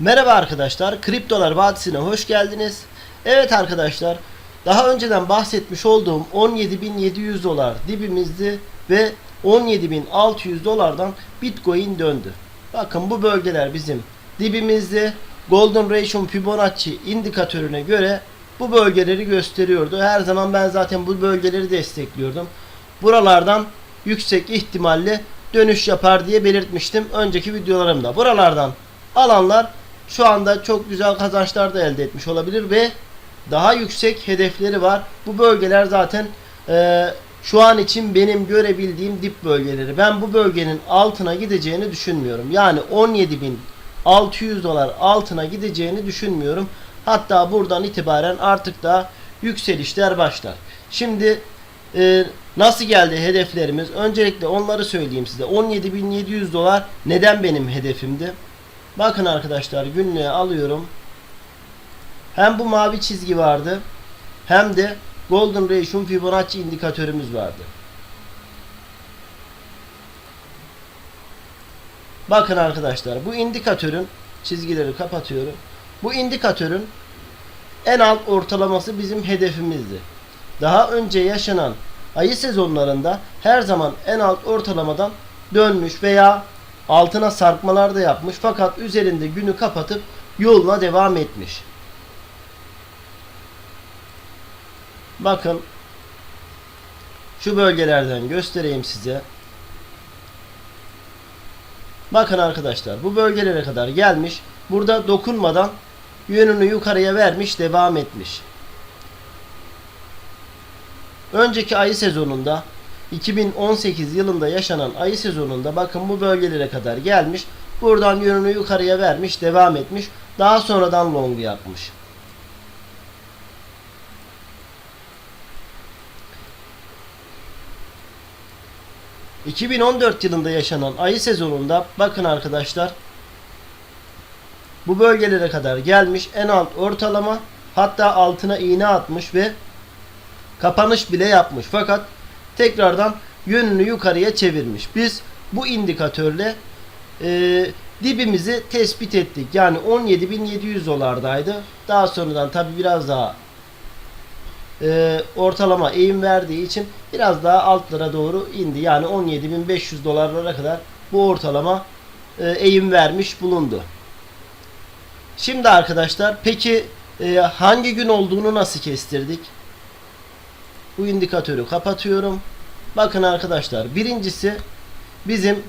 Merhaba arkadaşlar, Kriptolar Vadisi'ne hoş geldiniz. Evet arkadaşlar, daha önceden bahsetmiş olduğum 17.700 dolar dibimizdi ve 17.600 dolardan Bitcoin döndü. Bakın bu bölgeler bizim dibimizde Golden Ratio Fibonacci indikatörüne göre bu bölgeleri gösteriyordu. Her zaman ben zaten bu bölgeleri destekliyordum. Buralardan yüksek ihtimalle dönüş yapar diye belirtmiştim önceki videolarımda. Buralardan alanlar şu anda çok güzel kazançlar da elde etmiş olabilir ve daha yüksek hedefleri var. Bu bölgeler zaten e, şu an için benim görebildiğim dip bölgeleri. Ben bu bölgenin altına gideceğini düşünmüyorum. Yani 17.600 dolar altına gideceğini düşünmüyorum. Hatta buradan itibaren artık da yükselişler başlar. Şimdi e, nasıl geldi hedeflerimiz? Öncelikle onları söyleyeyim size. 17.700 dolar neden benim hedefimdi? Bakın arkadaşlar günlüğe alıyorum. Hem bu mavi çizgi vardı hem de Golden Ratio Fibonacci indikatörümüz vardı. Bakın arkadaşlar bu indikatörün çizgileri kapatıyorum. Bu indikatörün en alt ortalaması bizim hedefimizdi. Daha önce yaşanan ayı sezonlarında her zaman en alt ortalamadan dönmüş veya altına sarkmalar da yapmış fakat üzerinde günü kapatıp yoluna devam etmiş. Bakın şu bölgelerden göstereyim size. Bakın arkadaşlar bu bölgelere kadar gelmiş. Burada dokunmadan yönünü yukarıya vermiş devam etmiş. Önceki ayı sezonunda 2018 yılında yaşanan ayı sezonunda bakın bu bölgelere kadar gelmiş. Buradan yönünü yukarıya vermiş, devam etmiş. Daha sonradan long yapmış. ...2014 yılında yaşanan ayı sezonunda... ...bakın arkadaşlar... ...bu bölgelere kadar gelmiş... ...en alt ortalama... ...hatta altına iğne atmış ve... ...kapanış bile yapmış. Fakat tekrardan yönünü yukarıya çevirmiş. Biz bu indikatörle e, dibimizi tespit ettik. Yani 17.700 dolardaydı. Daha sonradan tabi biraz daha e, ortalama eğim verdiği için biraz daha altlara doğru indi. Yani 17.500 dolarlara kadar bu ortalama e, eğim vermiş bulundu. Şimdi arkadaşlar peki e, hangi gün olduğunu nasıl kestirdik? Bu indikatörü kapatıyorum. Bakın arkadaşlar birincisi bizim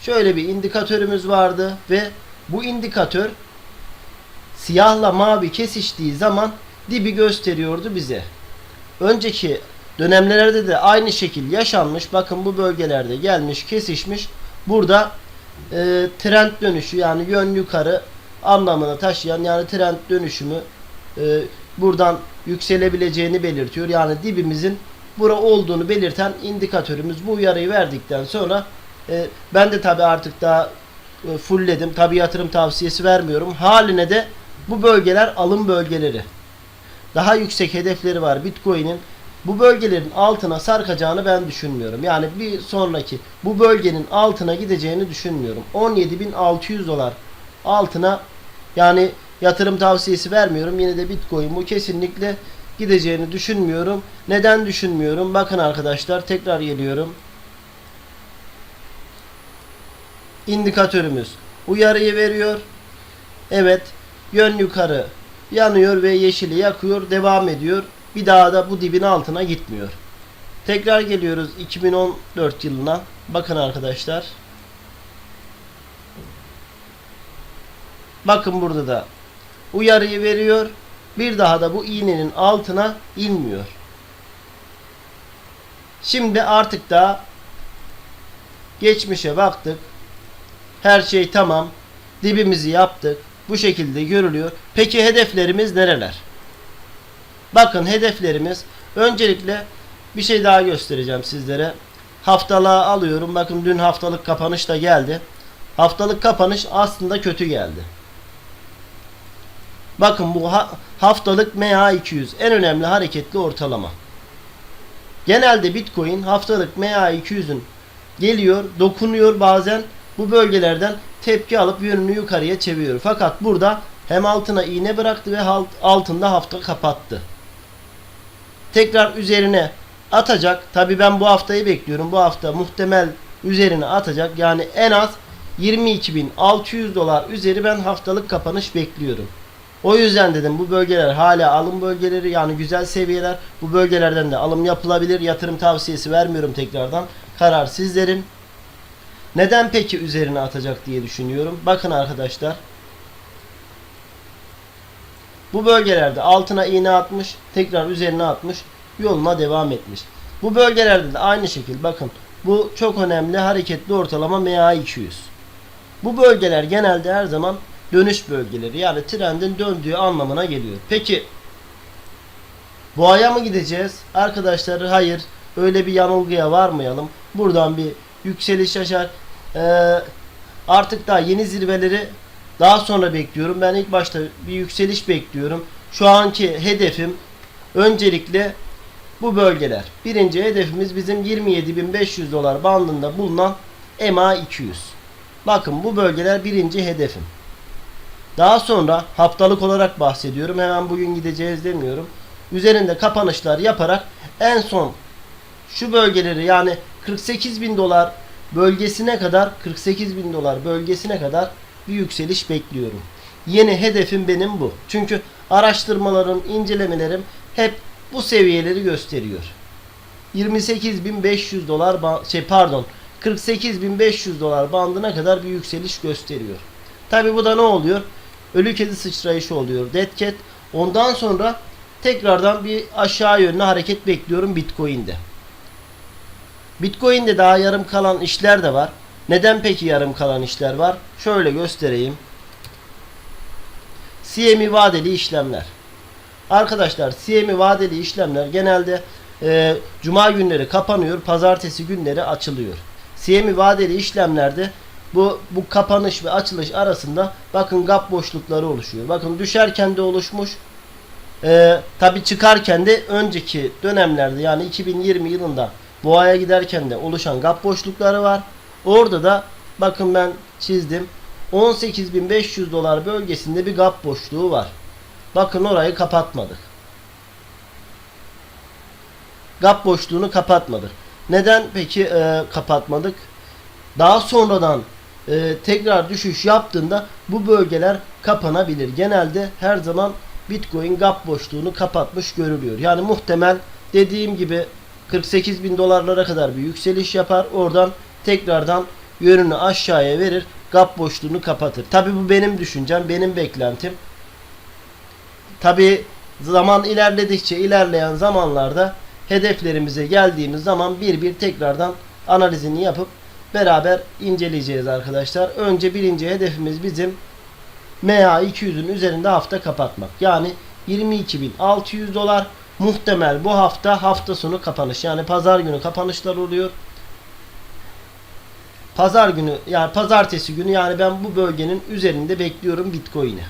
şöyle bir indikatörümüz vardı ve bu indikatör siyahla mavi kesiştiği zaman dibi gösteriyordu bize. Önceki dönemlerde de aynı şekil yaşanmış. Bakın bu bölgelerde gelmiş kesişmiş. Burada e, trend dönüşü yani yön yukarı anlamını taşıyan yani trend dönüşümü e, buradan yükselebileceğini belirtiyor. Yani dibimizin bura olduğunu belirten indikatörümüz bu uyarıyı verdikten sonra e, ben de tabi artık daha e, fullledim. Tabi yatırım tavsiyesi vermiyorum. Haline de bu bölgeler alım bölgeleri. Daha yüksek hedefleri var Bitcoin'in. Bu bölgelerin altına sarkacağını ben düşünmüyorum. Yani bir sonraki bu bölgenin altına gideceğini düşünmüyorum. 17.600 dolar altına yani yatırım tavsiyesi vermiyorum. Yine de Bitcoin bu kesinlikle gideceğini düşünmüyorum. Neden düşünmüyorum? Bakın arkadaşlar tekrar geliyorum. İndikatörümüz uyarıyı veriyor. Evet yön yukarı yanıyor ve yeşili yakıyor devam ediyor. Bir daha da bu dibin altına gitmiyor. Tekrar geliyoruz 2014 yılına. Bakın arkadaşlar. Bakın burada da uyarıyı veriyor. Bir daha da bu iğnenin altına inmiyor. Şimdi artık da geçmişe baktık. Her şey tamam. Dibimizi yaptık. Bu şekilde görülüyor. Peki hedeflerimiz nereler? Bakın hedeflerimiz öncelikle bir şey daha göstereceğim sizlere. Haftalığa alıyorum. Bakın dün haftalık kapanış da geldi. Haftalık kapanış aslında kötü geldi. Bakın bu ha haftalık MA200 en önemli hareketli ortalama. Genelde Bitcoin haftalık MA200'ün geliyor, dokunuyor bazen bu bölgelerden tepki alıp yönünü yukarıya çeviriyor. Fakat burada hem altına iğne bıraktı ve alt- altında hafta kapattı. Tekrar üzerine atacak. Tabi ben bu haftayı bekliyorum. Bu hafta muhtemel üzerine atacak. Yani en az 22.600 dolar üzeri ben haftalık kapanış bekliyorum. O yüzden dedim bu bölgeler hala alım bölgeleri yani güzel seviyeler. Bu bölgelerden de alım yapılabilir. Yatırım tavsiyesi vermiyorum tekrardan. Karar sizlerin. Neden peki üzerine atacak diye düşünüyorum. Bakın arkadaşlar. Bu bölgelerde altına iğne atmış, tekrar üzerine atmış, yoluna devam etmiş. Bu bölgelerde de aynı şekil bakın. Bu çok önemli hareketli ortalama MA200. Bu bölgeler genelde her zaman dönüş bölgeleri yani trendin döndüğü anlamına geliyor. Peki boğaya mı gideceğiz? Arkadaşlar hayır öyle bir yanılgıya varmayalım. Buradan bir yükseliş yaşar. Ee, artık daha yeni zirveleri daha sonra bekliyorum. Ben ilk başta bir yükseliş bekliyorum. Şu anki hedefim öncelikle bu bölgeler. Birinci hedefimiz bizim 27.500 dolar bandında bulunan EMA 200. Bakın bu bölgeler birinci hedefim. Daha sonra haftalık olarak bahsediyorum. Hemen bugün gideceğiz demiyorum. Üzerinde kapanışlar yaparak en son şu bölgeleri yani 48 bin dolar bölgesine kadar 48 bin dolar bölgesine kadar bir yükseliş bekliyorum. Yeni hedefim benim bu. Çünkü araştırmalarım, incelemelerim hep bu seviyeleri gösteriyor. 28.500 dolar şey pardon 48.500 dolar bandına kadar bir yükseliş gösteriyor. Tabi bu da ne oluyor? Ölü kedi sıçrayışı oluyor. Dead cat. Ondan sonra tekrardan bir aşağı yönlü hareket bekliyorum Bitcoin'de. Bitcoin'de daha yarım kalan işler de var. Neden peki yarım kalan işler var? Şöyle göstereyim. CME vadeli işlemler. Arkadaşlar CME vadeli işlemler genelde e, cuma günleri kapanıyor, pazartesi günleri açılıyor. CME vadeli işlemlerde bu bu kapanış ve açılış arasında bakın gap boşlukları oluşuyor. Bakın düşerken de oluşmuş. E, tabi çıkarken de önceki dönemlerde yani 2020 yılında boğaya giderken de oluşan gap boşlukları var. Orada da bakın ben çizdim. 18.500 dolar bölgesinde bir gap boşluğu var. Bakın orayı kapatmadık. Gap boşluğunu kapatmadık. Neden peki e, kapatmadık? Daha sonradan e, tekrar düşüş yaptığında bu bölgeler kapanabilir. Genelde her zaman Bitcoin gap boşluğunu kapatmış görülüyor. Yani muhtemel dediğim gibi 48 bin dolarlara kadar bir yükseliş yapar. Oradan tekrardan yönünü aşağıya verir. Gap boşluğunu kapatır. Tabi bu benim düşüncem, benim beklentim. Tabi zaman ilerledikçe ilerleyen zamanlarda hedeflerimize geldiğimiz zaman bir bir tekrardan analizini yapıp beraber inceleyeceğiz arkadaşlar. Önce birinci hedefimiz bizim MA 200'ün üzerinde hafta kapatmak. Yani 22.600 dolar muhtemel bu hafta hafta sonu kapanış. Yani pazar günü kapanışlar oluyor. Pazar günü yani pazartesi günü yani ben bu bölgenin üzerinde bekliyorum Bitcoin'i.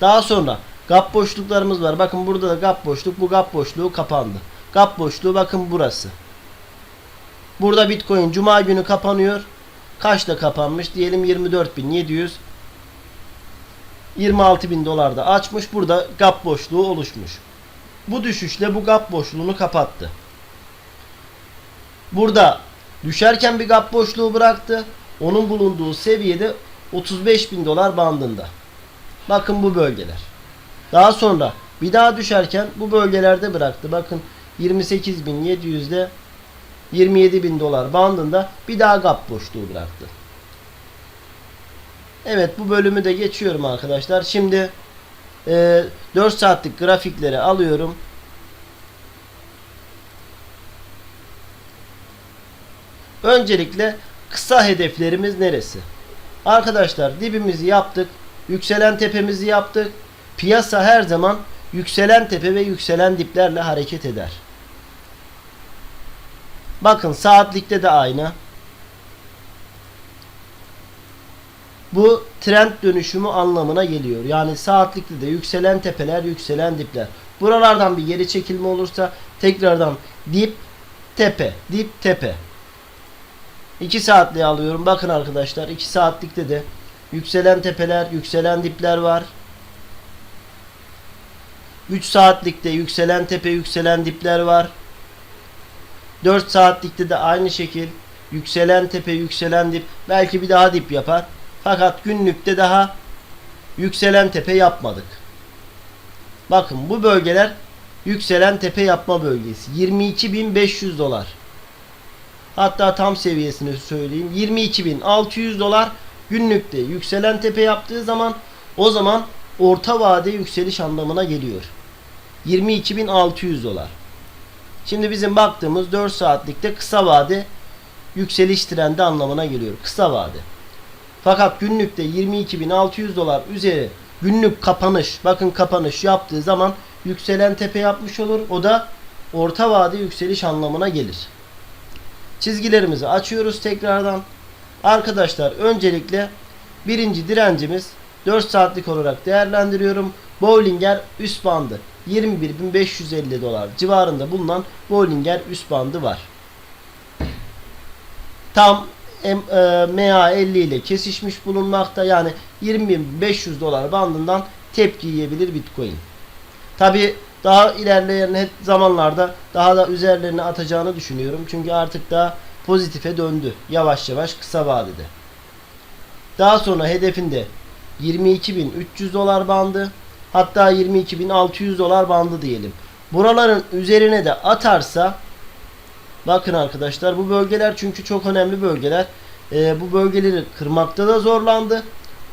Daha sonra gap boşluklarımız var. Bakın burada da gap boşluk. Bu gap boşluğu kapandı. Gap boşluğu bakın burası. Burada Bitcoin cuma günü kapanıyor. Kaçta kapanmış? Diyelim 24.700 26.000 dolarda açmış. Burada gap boşluğu oluşmuş. Bu düşüşle bu gap boşluğunu kapattı. Burada düşerken bir gap boşluğu bıraktı. Onun bulunduğu seviyede 35.000 dolar bandında. Bakın bu bölgeler. Daha sonra bir daha düşerken bu bölgelerde bıraktı. Bakın 28.700'de 27.000 dolar bandında bir daha gap boşluğu bıraktı. Evet bu bölümü de geçiyorum arkadaşlar. Şimdi e, 4 saatlik grafikleri alıyorum. Öncelikle kısa hedeflerimiz neresi? Arkadaşlar dibimizi yaptık. Yükselen tepemizi yaptık. Piyasa her zaman yükselen tepe ve yükselen diplerle hareket eder. Bakın saatlikte de aynı. Bu trend dönüşümü anlamına geliyor. Yani saatlikte de yükselen tepeler, yükselen dipler. Buralardan bir geri çekilme olursa tekrardan dip, tepe, dip, tepe. 2 saatliği alıyorum. Bakın arkadaşlar 2 saatlikte de yükselen tepeler, yükselen dipler var. 3 saatlikte yükselen tepe, yükselen dipler var. 4 saatlikte de aynı şekil yükselen tepe, yükselen dip, belki bir daha dip yapar. Fakat günlükte daha yükselen tepe yapmadık. Bakın bu bölgeler yükselen tepe yapma bölgesi. 22.500 dolar. Hatta tam seviyesini söyleyeyim. 22.600 dolar günlükte yükselen tepe yaptığı zaman o zaman orta vade yükseliş anlamına geliyor. 22.600 dolar. Şimdi bizim baktığımız 4 saatlikte kısa vade yükseliş trendi anlamına geliyor. Kısa vade. Fakat günlükte 22.600 dolar üzeri günlük kapanış bakın kapanış yaptığı zaman yükselen tepe yapmış olur. O da orta vade yükseliş anlamına gelir. Çizgilerimizi açıyoruz tekrardan. Arkadaşlar öncelikle birinci direncimiz 4 saatlik olarak değerlendiriyorum. Bollinger üst bandı 21.550 dolar civarında bulunan Bollinger üst bandı var. Tam M- e, MA50 ile kesişmiş bulunmakta. Yani 20.500 dolar bandından tepki yiyebilir Bitcoin. Tabi daha ilerleyen zamanlarda daha da üzerlerine atacağını düşünüyorum. Çünkü artık daha pozitife döndü. Yavaş yavaş kısa vadede. Daha sonra hedefinde 22.300 dolar bandı. Hatta 22.600 dolar bandı diyelim. Buraların üzerine de atarsa bakın arkadaşlar bu bölgeler çünkü çok önemli bölgeler. Ee, bu bölgeleri kırmakta da zorlandı.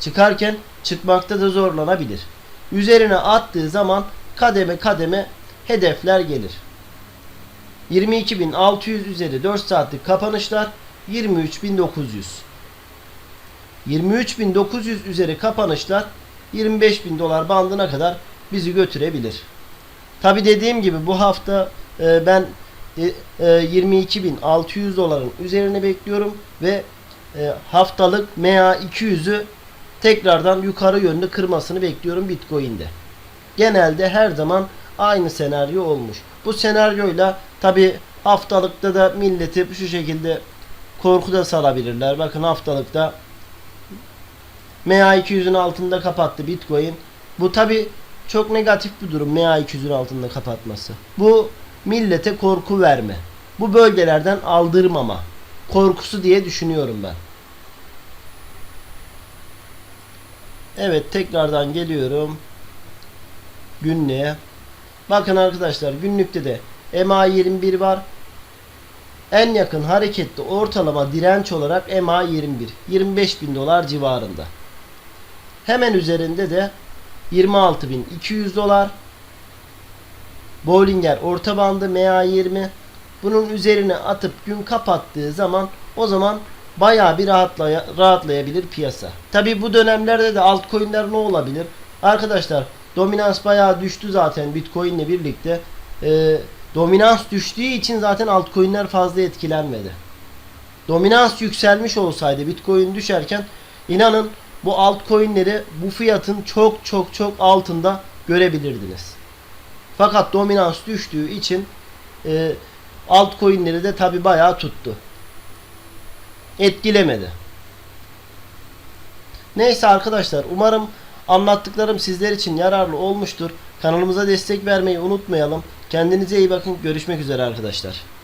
Çıkarken çıkmakta da zorlanabilir. Üzerine attığı zaman kademe kademe hedefler gelir. 22.600 üzeri 4 saatlik kapanışlar 23.900 23.900 üzeri kapanışlar 25.000 dolar bandına kadar bizi götürebilir. Tabi dediğim gibi bu hafta e, ben e, e, 22.600 doların üzerine bekliyorum ve e, haftalık MA 200'ü tekrardan yukarı yönlü kırmasını bekliyorum Bitcoin'de. Genelde her zaman aynı senaryo olmuş. Bu senaryoyla tabi haftalıkta da milleti şu şekilde korkuda salabilirler. Bakın haftalıkta MA200'ün altında kapattı Bitcoin. Bu tabi çok negatif bir durum MA200'ün altında kapatması. Bu millete korku verme. Bu bölgelerden aldırmama. Korkusu diye düşünüyorum ben. Evet tekrardan geliyorum. Günlüğe. Bakın arkadaşlar günlükte de MA21 var. En yakın hareketli ortalama direnç olarak MA21. 25 bin dolar civarında. Hemen üzerinde de 26.200 dolar. Bollinger orta bandı MA20. Bunun üzerine atıp gün kapattığı zaman o zaman bayağı bir rahatlaya, rahatlayabilir piyasa. Tabi bu dönemlerde de altcoin'ler ne olabilir? Arkadaşlar dominans bayağı düştü zaten Bitcoin ile birlikte. Ee, dominans düştüğü için zaten altcoin'ler fazla etkilenmedi. Dominans yükselmiş olsaydı Bitcoin düşerken inanın bu altcoin'leri bu fiyatın çok çok çok altında görebilirdiniz. Fakat dominans düştüğü için e, altcoin'leri de tabi bayağı tuttu. Etkilemedi. Neyse arkadaşlar umarım anlattıklarım sizler için yararlı olmuştur. Kanalımıza destek vermeyi unutmayalım. Kendinize iyi bakın. Görüşmek üzere arkadaşlar.